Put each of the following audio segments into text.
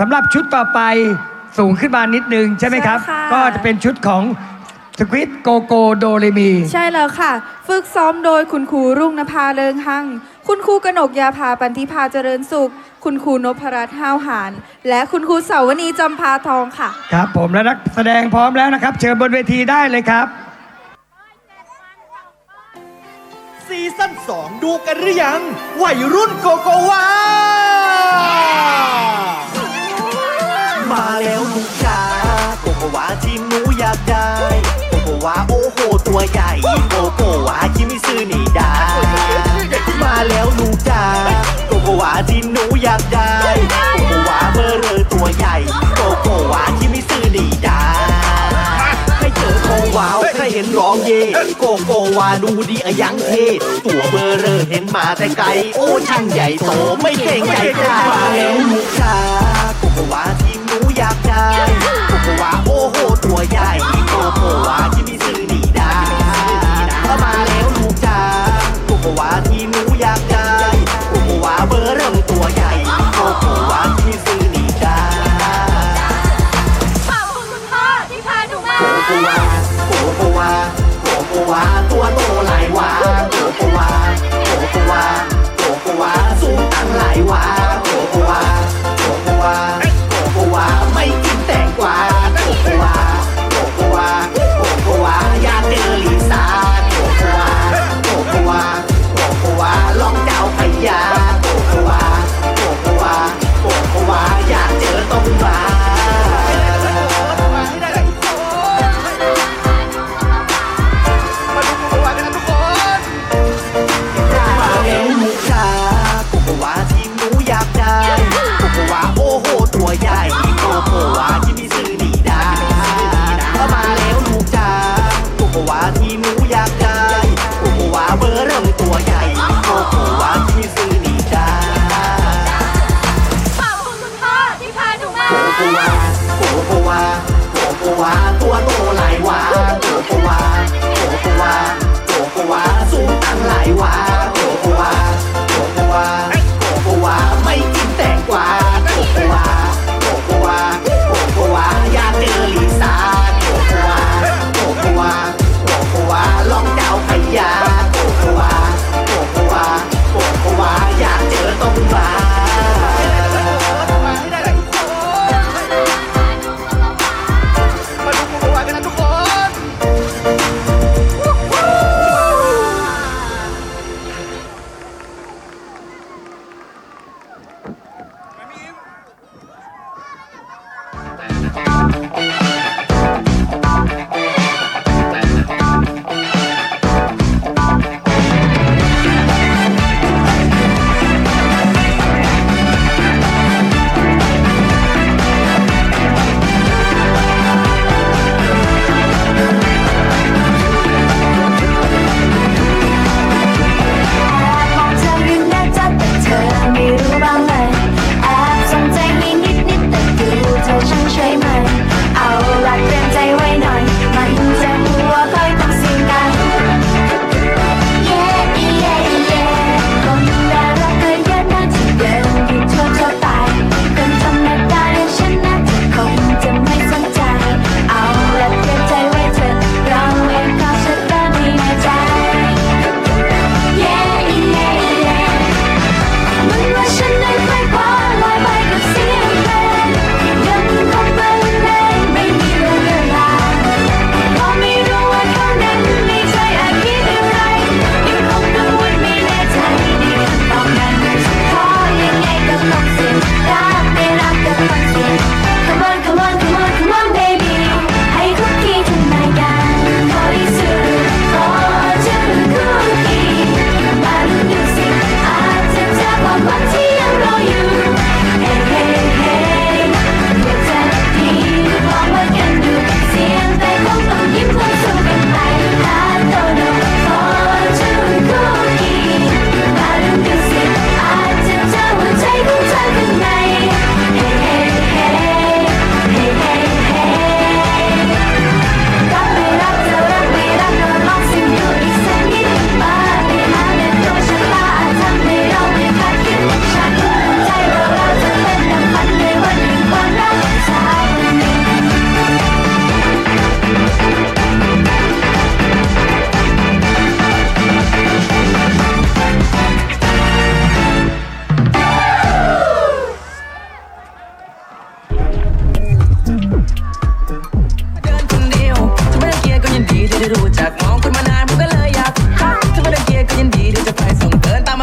สำหรับชุดต่อไปสูงขึ้นมานิดนึงใช่ไหมครับ ใช่ค่ะ ก็จะเป็นชุดของสควิตโกโกโดเรมี ใช่แล้วค่ะ ฝึกซ้อมโดยคุณครูรุ่งนภาเลิงหัง คุณครูกนกยาภาปันธิพาเจริญสุข คุณครูนพรัตน์ห้าวหาน และคุณครูเสาวนีจำพาทองค่ะ ครับผมและนักแสดงพร้อมแล้วนะครับ เชิญบนเวทีได้เลยครับ ซีซั่น2ดูกันหรือยังวัยรุ่นโกโกวา มาแล้วลูกจ้าโกโกวาที่หนูอยากได้โกโกวาโอ้โหตัวใหญ่โกโกวาคิมิซึนี่ได้มาแล้วลูกจ้าโกโกวาที่หนูอยากได้โกโกวาเบอร์เรอตัวใหญ่โกโกวาคิมิซึนี่ได้ให้เจอโกวาวใครเห็นร้องเย่โกโกวาดูดีอะยังเทตัวเบอร์เรอเห็นมาแต่ไกล โอ้ช่างใหญ่โตไม่เกรงใจใครมาแล้วลูกจ้าโกโกวา โกโกวาโอ้โหตัวใหญ่โกโกวาที่มีซื้อดีได้มาแล้วลูกจ้าโกโกวาที่หนูอยากได้โกโกวาเบอร์เริ่มตัวใหญ่โกโกวาที่มีซื้อดีได้ขอบคุณคุณพ่อที่พาหนูมา โกโกวาโกโกวาโกโกวาตัวโตหลายวาโกโกวาโกโกวาโกโกวาสูงตั้งหลายวาโกโกวา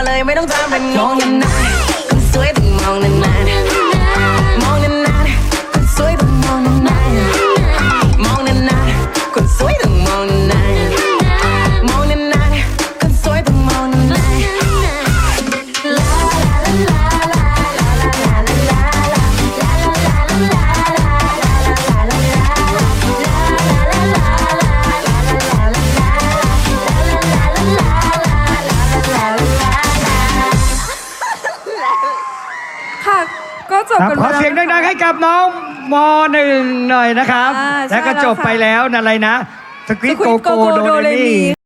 เลยไม่ต้องทำเป็นงยังไง จบครับกันขอไปแล้ว เสียงนะคะดังๆให้กับน้องมหนึ่งหน่อยนะครับ อ่าใช่แล้วก็แล้วจบค่ะ ไปแล้วนะอะไรนะสควิต Squid โกโก Go Go โด Do เร Re มี Mi